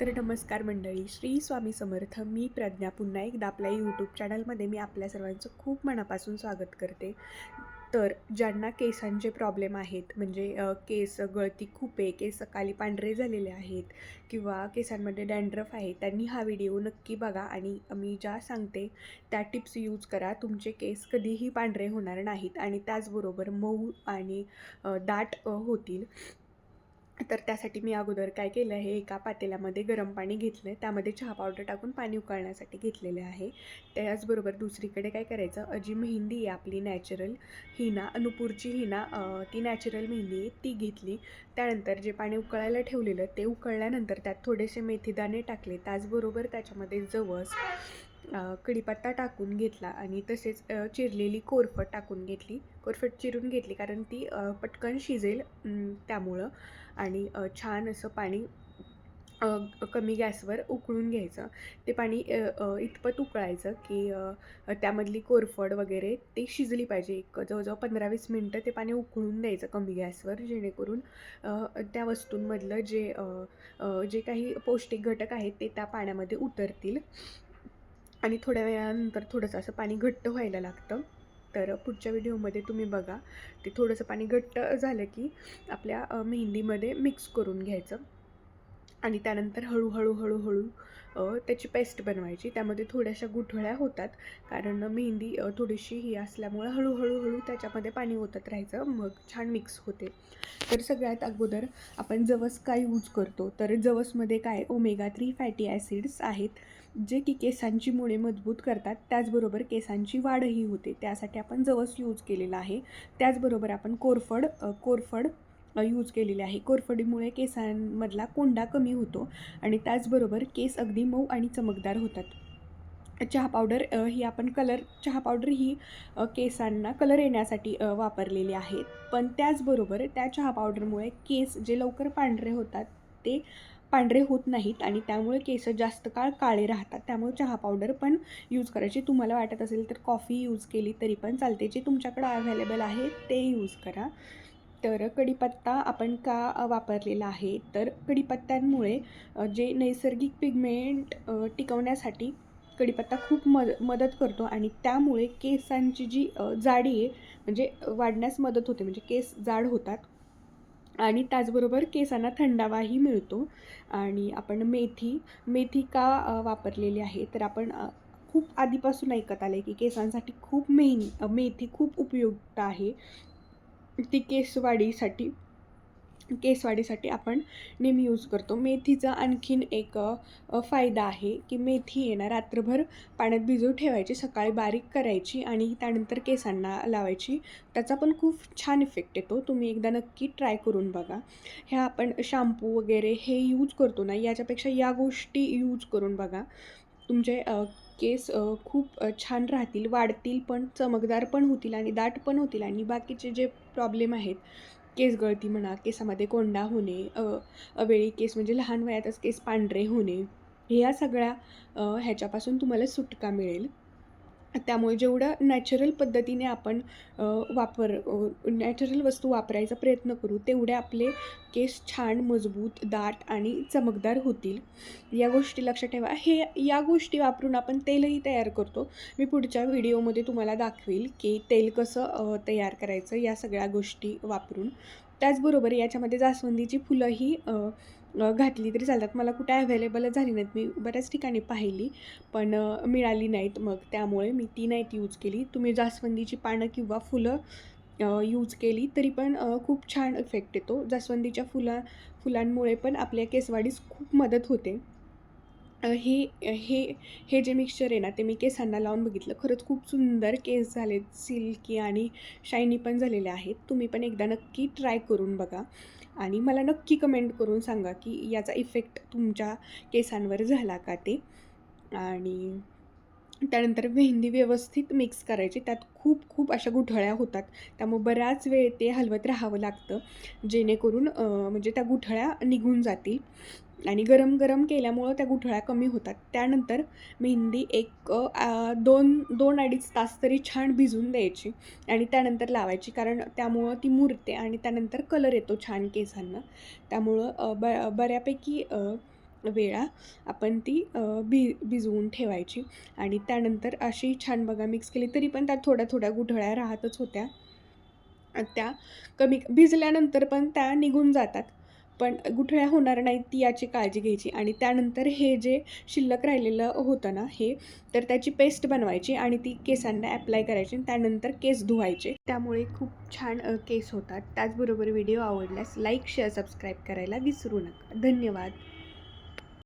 तर नमस्कार मंडळी श्री स्वामी समर्थ मी प्रज्ञा पुन्हा एकदा आपल्या यूट्यूब चॅनलमध्ये मी आपल्या सर्वांचं खूप मनापासून स्वागत करते. तर ज्यांना केसांचे प्रॉब्लेम आहेत म्हणजे केस गळती खूप आहे केस काली पांढरे झालेले आहेत किंवा केसांमध्ये डँड्रफ आहे त्यांनी हा व्हिडिओ नक्की बघा आणि मी ज्या सांगते त्या टिप्स यूज करा. तुमचे केस कधीही पांढरे होणार नाहीत आणि त्याचबरोबर मऊ आणि दाट होतील. तर त्यासाठी मी अगोदर काय केलं आहे एका पातेल्यामध्ये गरम पाणी घेतलं. आहे त्यामध्ये चहा पावडर टाकून पाणी उकळण्यासाठी घेतलेलं आहे. त्याचबरोबर दुसरीकडे काय करायचं जी मेहंदी आहे आपली नॅचरल हिना अनुपूरची हिना ती नॅचरल मेहंदी आहे ती घेतली. त्यानंतर जे पाणी उकळायला ठेवलेलं ते उकळल्यानंतर त्यात थोडेसे मेथीदाणे टाकले. त्याचबरोबर त्याच्यामध्ये जवस कढीपत्ता टाकून घेतला आणि तसेच चिरलेली कोरफड टाकून घेतली. कोरफट चिरून घेतली कारण ती पटकन शिजेल त्यामुळं. आणि छान असं पाणी कमी गॅसवर उकळून घ्यायचं. ते पाणी इतपत उकळायचं की त्यामधली कोरफड वगैरे ते शिजली पाहिजे. एक जवळजवळ पंधरा वीस मिनटं ते पाणी उकळून द्यायचं कमी गॅसवर जेणेकरून त्या वस्तूंमधलं जे जे काही पौष्टिक घटक आहेत ते त्या पाण्यामध्ये उतरतील. आणि थोड्या वेळानंतर थोडंसं असं पाणी घट्ट व्हायला लागतं. तर पुढच्या व्हिडिओमध्ये तुम्ही बघा. ते थोडंसं पाणी घट्ट झालं की आपल्या मेहंदीमध्ये मिक्स करून घ्यायचं. आणि त्यानंतर हळूहळू हळूहळू त्याची पेस्ट बनवायची. त्यामध्ये थोड्याशा गुठळ्या होतात कारण मेहंदी थोडीशी ही असल्यामुळं हळूहळू हळू त्याच्यामध्ये पाणी ओतत राहायचं मग छान मिक्स होते. तर सगळ्यात अगोदर आपण जवस काय यूज करतो? तर जवसमध्ये काय ओमेगा थ्री फॅटी ॲसिड्स आहेत जे की केसांची मुळे मजबूत करतात. त्याचबरोबर केसांची वाढही होते. त्यासाठी आपण जवस यूज केलेला आहे. त्याचबरोबर आपण कोरफड कोरफड यूज केलेली आहे. कोरफडीमुळे केसांमधला कोंडा कमी होतो आणि त्याचबरोबर केस अगदी मऊ आणि चमकदार होतात. चहा पावडर ही आपण कलर चहा पावडर ही केसांना कलर येण्यासाठी वापरलेली आहे. पण त्याचबरोबर त्या चहा पावडरमुळे केस जे लवकर पांढरे होतात ते पांढरे होत नाहीत आणि त्यामुळे केस जास्त काळ काळे राहतात. त्यामुळे चहा पावडर पण यूज करायची तुम्हाला वाटत असेल तर कॉफी यूज केली तरी पण चालते. जे तुमच्याकडं अवेलेबल आहे ते यूज करा. तर कढीपत्ता आपण का वापरलेला आहे? तर कढीपत्त्यांमुळे जे नैसर्गिक पिगमेंट टिकवण्यासाठी कढीपत्ता खूप मद मदत करतो आणि त्यामुळे केसांची जी जाडी आहे म्हणजे वाढण्यास मदत होते म्हणजे केस जाड होतात. आणि त्याचबरोबर केसांना थंडावाही मिळतो. आणि आपण मेथी मेथी का वापरलेली आहे? तर आपण खूप आधीपासून ऐकत आले की केसांसाठी खूप मेन मेथी खूप उपयुक्त आहे. ती केसवाढीसाठी केसवाढीसाठी आपण नेहमी यूज करतो. मेथीचा आणखीन एक फायदा आहे की मेथी आहे ना रात्रभर पाण्यात भिजवून ठेवायची सकाळी बारीक करायची आणि त्यानंतर केसांना लावायची. त्याचा पण खूप छान इफेक्ट येतो. तुम्ही एकदा नक्की ट्राय करून बघा. ह्या आपण शॅम्पू वगैरे हे यूज करतो ना याच्यापेक्षा या गोष्टी यूज करून बघा. तुमचे केस खूप छान राहतील वाढतील पण चमकदार पण होतील आणि दाट पण होतील आणि बाकीचे जे प्रॉब्लेम आहेत केस गळती म्हणा केसामध्ये कोंडा होणे अवेळी केस म्हणजे लहान वयातच केस पांढरे होणे ह्या सगळ्या ह्याच्यापासून तुम्हाला सुटका मिळेल. त्यामुळे जेवढं नॅचरल पद्धतीने आपण वापर नॅचरल वस्तू वापरायचा प्रयत्न करू तेवढे आपले केस छान मजबूत दाट आणि चमकदार होतील. या गोष्टी लक्षात ठेवा. हे या गोष्टी वापरून आपण तेलही तयार करतो. मी पुढच्या व्हिडिओमध्ये तुम्हाला दाखवेल की तेल कसं तयार करायचं या सगळ्या गोष्टी वापरून. त्याचबरोबर याच्यामध्ये जास्वंदीची फुलंही घातली तरी चालतात. मला कुठे अवेलेबलच झाली नाहीत. मी बऱ्याच ठिकाणी पाहिली पण मिळाली नाहीत मग. त्यामुळे मी ती नाहीत यूज केली. तुम्ही जास्वंदीची पानं किंवा फुलं यूज केली तरी पण खूप छान इफेक्ट येतो. जास्वंदीच्या फुला फुलांमुळे पण आपल्या केसवाढीस खूप मदत होते. हे हे हे जे मिक्सचर आहे ना ते मी केसांना लावून बघितलं. खरंच खूप सुंदर केस झालेत सिल्की आणि शायनी पण झालेले आहेत. तुम्ही पण एकदा नक्की ट्राय करून बघा. आणि मला नक्की कमेंट करून सांगा की याचा इफेक्ट तुमच्या केसांवर झाला का ते? आणि त्यानंतर मेहंदी व्यवस्थित मिक्स करायची. त्यात खूप खूप अशा गुठळ्या होतात. त्यामुळे बऱ्याच वेळ ते हलवत राहावं लागतं. जेणेकरून म्हणजे त्या गुठळ्या निघून जातील. आणि गरम गरम केल्यामुळं त्या गुठळ्या कमी होतात. त्यानंतर मेहंदी एक दोन दोन अडीच तास तरी छान भिजून द्यायची. आणि त्यानंतर लावायची. कारण त्यामुळं ती मुरते आणि त्यानंतर कलर येतो छान केसांना. त्यामुळं ब बऱ्यापैकी वेळा आपण ती भि भिजवून ठेवायची. आणि त्यानंतर अशी छान बघा मिक्स केली तरी पण त्यात थोड्या थोड्या गुठळ्या राहतच होत्या. त्या कमी भिजल्यानंतर पण त्या निघून जातात. पण गुठळ्या होणार नाहीत ती याची काळजी घ्यायची. आणि त्यानंतर हे जे शिल्लक राहिलेलं होतं ना हे तर त्याची पेस्ट बनवायची आणि ती केसांना ॲप्लाय करायची आणि त्यानंतर केस धुवायचे. त्यामुळे खूप छान केस होतात. त्याचबरोबर व्हिडिओ आवडल्यास लाईक शेअर सबस्क्राईब करायला विसरू नका. धन्यवाद.